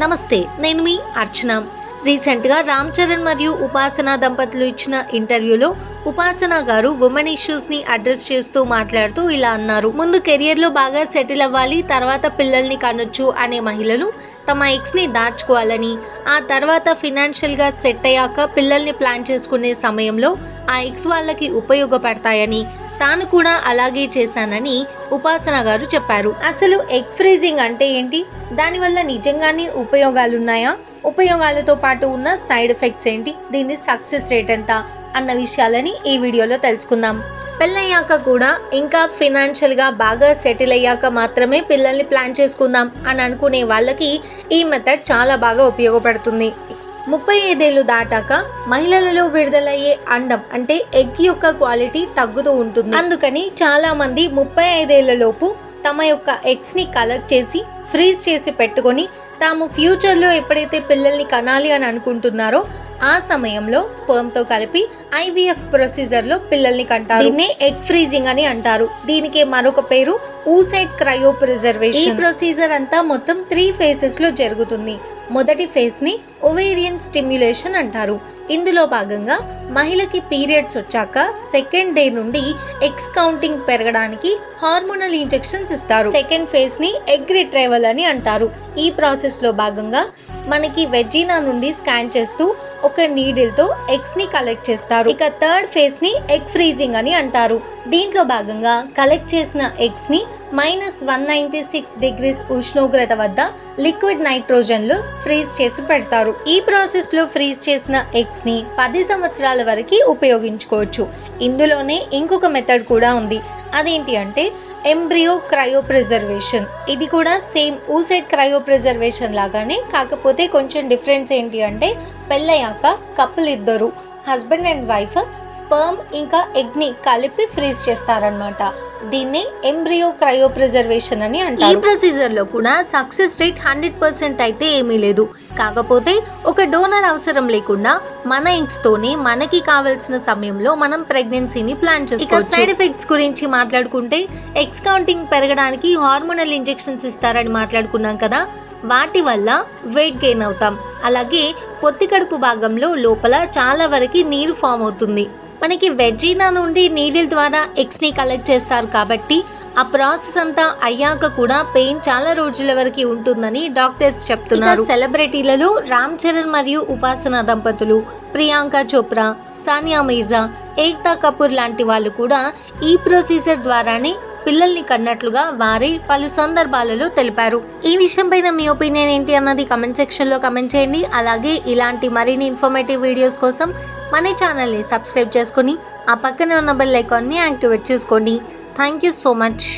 నమస్తే నేను మీ అర్చన. రీసెంట్గా రామ్ చరణ్ మరియు ఉపాసన దంపతులు ఇచ్చిన ఇంటర్వ్యూలో ఉపాసన గారు ఉమెన్ ఇష్యూస్ని అడ్రస్ చేస్తూ మాట్లాడుతూ ఇలా అన్నారు. ముందు కెరియర్లో బాగా సెటిల్ అవ్వాలి తర్వాత పిల్లల్ని కనొచ్చు అనే మహిళలు తమ ఎక్స్ని దాచుకోవాలని ఆ తర్వాత ఫినాన్షియల్గా సెట్ అయ్యాక పిల్లల్ని ప్లాన్ చేసుకునే సమయంలో ఆ ఎక్స్ వాళ్ళకి ఉపయోగపడతాయని తాను కూడా అలాగే చేశానని ఉపాసన గారు చెప్పారు. అసలు ఎగ్ ఫ్రీజింగ్ అంటే ఏంటి? దానివల్ల నిజంగానే ఉపయోగాలున్నాయా? ఉపయోగాలతో పాటు ఉన్న సైడ్ ఎఫెక్ట్స్ ఏంటి? దీని సక్సెస్ రేట్ ఎంత? అన్న విషయాలని ఈ వీడియోలో తెలుసుకుందాం. పెళ్ళయ్యాక కూడా ఇంకా ఫినాన్షియల్గా బాగా సెటిల్ అయ్యాక మాత్రమే పిల్లల్ని ప్లాన్ చేసుకుందాం అని అనుకునే వాళ్ళకి ఈ మెథడ్ చాలా బాగా ఉపయోగపడుతుంది. ముప్పై ఐదేళ్ళు దాటాక మహిళలలో విడుదలయ్యే అండం అంటే ఎగ్ యొక్క క్వాలిటీ తగ్గుతూ ఉంటుంది. అందుకని చాలా మంది ముప్పై ఐదేళ్ళలోపు తమ యొక్క ఎగ్స్ని కలెక్ట్ చేసి ఫ్రీజ్ చేసి పెట్టుకొని తాము ఫ్యూచర్లో ఎప్పుడైతే పిల్లల్ని కనాలి అని అనుకుంటున్నారో ఆ సమయంలో స్పర్మ్తో కలిపి ఐవీఎఫ్ ప్రొసీజర్లో పిల్లల్ని కంటారు. దీన్నే ఎగ్ ఫ్రీజింగ్ అని అంటారు. దీనికి మరొక పేరు ఊసైడ్ క్రయో ప్రిజర్వేషన్ ఈ ప్రొసీజర్ అంతా మొత్తం త్రీ ఫేసెస్లో జరుగుతుంది. మొదటి ఫేజ్ని ఒవేరియన్ స్టిమ్యులేషన్ అంటారు. ఇందులో భాగంగా మహిళకి పీరియడ్స్ వచ్చాక సెకండ్ డే నుండి ఎగ్స్ కౌంటింగ్ పెరగడానికి హార్మోనల్ ఇంజెక్షన్స్ ఇస్తారు. సెకండ్ ఫేజ్ని ఎగ్ రిట్రైవల్ అని అంటారు. ఈ ప్రాసెస్లో భాగంగా మనకి వెజ్జీనా నుండి స్కాన్ చేస్తూ ఒక నీడిల్తో ఎగ్స్ని కలెక్ట్ చేస్తారు. ఇక థర్డ్ ఫేజ్ని ఎగ్ ఫ్రీజింగ్ అని అంటారు. దీంట్లో భాగంగా కలెక్ట్ చేసిన ఎగ్స్ని minus one ninety six degrees ఉష్ణోగ్రత వద్ద లిక్విడ్ నైట్రోజన్లు ఫ్రీజ్ చేసి పెడతారు. ఈ ప్రాసెస్లో ఫ్రీజ్ చేసిన ఎగ్స్ని పది సంవత్సరాల వరకు ఉపయోగించుకోవచ్చు. ఇందులోనే ఇంకొక మెథడ్ కూడా ఉంది. అదేంటి అంటే ఎంబ్రియో క్రయో ప్రిజర్వేషన్ ఇది కూడా సేమ్ ఊసెడ్ క్రయో ప్రిజర్వేషన్ లాగానే కాకపోతే కొంచెం డిఫరెన్స్ ఏంటి అంటే పెళ్ళయ్యాక కప్పులు ఇద్దరు హస్బెండ్ అండ్ వైఫ్ స్పర్మ్ ఇంకా ఎగ్ని కలిపి ఫ్రీజ్ చేస్తారనమాట దీన్ని ఎంబ్రియో క్రయో ప్రిజర్వేషన్ అని అంటారు. ఈ ప్రొసీజర్లో కూడా సక్సెస్ రేట్ హండ్రెడ్ పర్సెంట్ అయితే ఏమీ లేదు. కాకపోతే ఒక డోనర్ అవసరం లేకుండా మన ఎగ్స్ తోనే మనకి కావాల్సిన సమయంలో మనం ప్రెగ్నెన్సీని ప్లాన్ చేసుకోవచ్చు. సైడ్ ఎఫెక్ట్స్ గురించి మాట్లాడుకుంటే ఎగ్స్ కౌంటింగ్ పెరగడానికి హార్మోనల్ ఇంజెక్షన్స్ ఇస్తారని మాట్లాడుకున్నాం కదా. వాటి వల్ల వెయిట్ గెయిన్ అవుతాం. అలాగే పొత్తి కడుపు భాగంలో లోపల చాలా వరకు నీరు ఫామ్ అవుతుంది. మనకి వెజీనా నుండి నీడిల్ ద్వారా ఎగ్స్ని కలెక్ట్ చేస్తారు కాబట్టి ఆ ప్రాసెస్ అంతా అయ్యాక కూడా పెయిన్ చాలా రోజుల వరకు ఉంటుందని డాక్టర్స్ చెప్తున్నారు. సెలబ్రిటీలలో రామ్ చరణ్ మరియు ఉపాసన దంపతులు ప్రియాంక చోప్రా సానియా మీర్జా ఏక్తా కపూర్ లాంటి వాళ్ళు కూడా ఈ ప్రొసీజర్ ద్వారానే పిల్లల్ని కన్నట్లుగా వారి పలు సందర్భాలలో తెలిపారు. ఈ విషయంపైన మీ ఒపీనియన్ ఏంటి అన్నది కమెంట్ సెక్షన్లో కమెంట్ చేయండి. అలాగే ఇలాంటి మరిన్ని ఇన్ఫర్మేటివ్ వీడియోస్ కోసం మన ఛానల్ని సబ్స్క్రైబ్ చేసుకొని ఆ పక్కనే ఉన్న బెల్ ఐకాన్ని యాక్టివేట్ చేసుకోండి. Thank you so much.